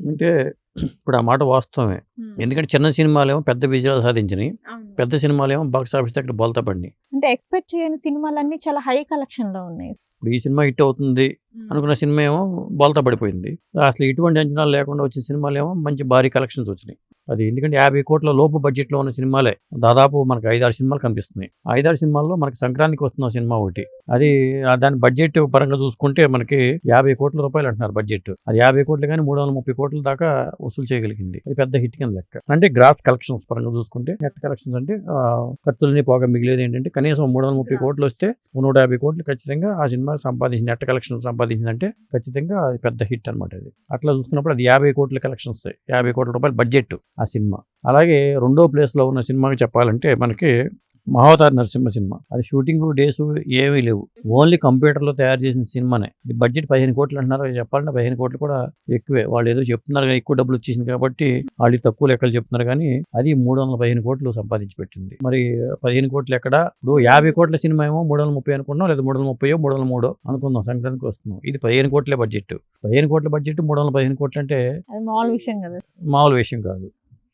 అంటే ఇప్పుడు ఆ మాట వాస్తవమే. ఎందుకంటే చిన్న సినిమాలేమో పెద్ద విజయాలు సాధించినాయి. పెద్ద సినిమాలేమో బాక్స్ ఆఫీస్ దగ్గర బోల్తా పడినాయి. అంటే ఎక్స్పెక్ట్ చేయని సినిమాలన్నీ చాలా హై కలెక్షన్లో ఉన్నాయి. ఇప్పుడు ఈ సినిమా హిట్ అవుతుంది అనుకున్న సినిమా ఏమో బోల్తా పడిపోయింది. అసలు ఎటువంటి అంచనాలు లేకుండా వచ్చిన సినిమాలు ఏమో మంచి భారీ కలెక్షన్స్ వచ్చినాయి. అది ఎందుకంటే యాభై కోట్ల లోపు బడ్జెట్లో ఉన్న సినిమాలే. దాదాపు మనకు ఐదారు సినిమాలు కనిపిస్తున్నాయి. ఐదారు సినిమాల్లో మనకి సంక్రాంతికి వస్తున్న సినిమా ఒకటి. అది దాని బడ్జెట్ పరంగా చూసుకుంటే మనకి యాభై కోట్ల రూపాయలు అంటున్నారు బడ్జెట్ అది యాభై కోట్లు కానీ మూడు వందల ముప్పై కోట్ల దాకా వసూలు చేయగలిగింది. అది పెద్ద హిట్ కింద లెక్క. అంటే గ్రాస్ కలెక్షన్స్ పరంగా చూసుకుంటే నెట్ కలెక్షన్స్ అంటే ఖర్చులని పోగా మిగిలేదు ఏంటంటే కనీసం మూడు వందల ముప్పై కోట్లు వస్తే నూట యాభై కోట్లు ఖచ్చితంగా ఆ సినిమా సంపాదించింది నెట్ కలెక్షన్ సంపాదించిందంటే ఖచ్చితంగా అది పెద్ద హిట్ అనమాట అది. అట్లా చూసుకున్నప్పుడు అది యాభై కోట్ల కలెక్షన్స్ యాభై కోట్ల రూపాయల బడ్జెట్ ఆ సినిమా. అలాగే రెండో ప్లేస్లో ఉన్న సినిమాకి చెప్పాలంటే మనకి మహావతార్ నరసింహ సినిమా. అది షూటింగ్ డేస్ ఏమీ లేవు. ఓన్లీ కంప్యూటర్లో తయారు చేసిన సినిమానే. ఇది బడ్జెట్ పదిహేను కోట్లు అంటున్నారు. చెప్పాలంటే పదిహేను కోట్లు కూడా ఎక్కువే. వాళ్ళు ఏదో చెప్తున్నారు కానీ ఎక్కువ డబ్బులు వచ్చేసింది కాబట్టి వాళ్ళు తక్కువ లెక్కలు చెప్తున్నారు కానీ అది మూడు వందల పదిహేను కోట్లు సంపాదించి పెట్టింది. మరి పదిహేను కోట్లు ఎక్కడ? ఇప్పుడు యాభై కోట్ల సినిమా ఏమో మూడు వందల ముప్పై అనుకున్నాం లేదా మూడు వందల ముప్పై మూడు వందల మూడో అనుకుందాం. సంక్రాంతికి వస్తున్నాం. ఇది పదిహేను కోట్లే బడ్జెట్ పదిహేను కోట్ల బడ్జెట్ మూడు వందల పదిహేను కోట్లు అంటే మామూలు విషయం కదా. మామూలు విషయం కాదు.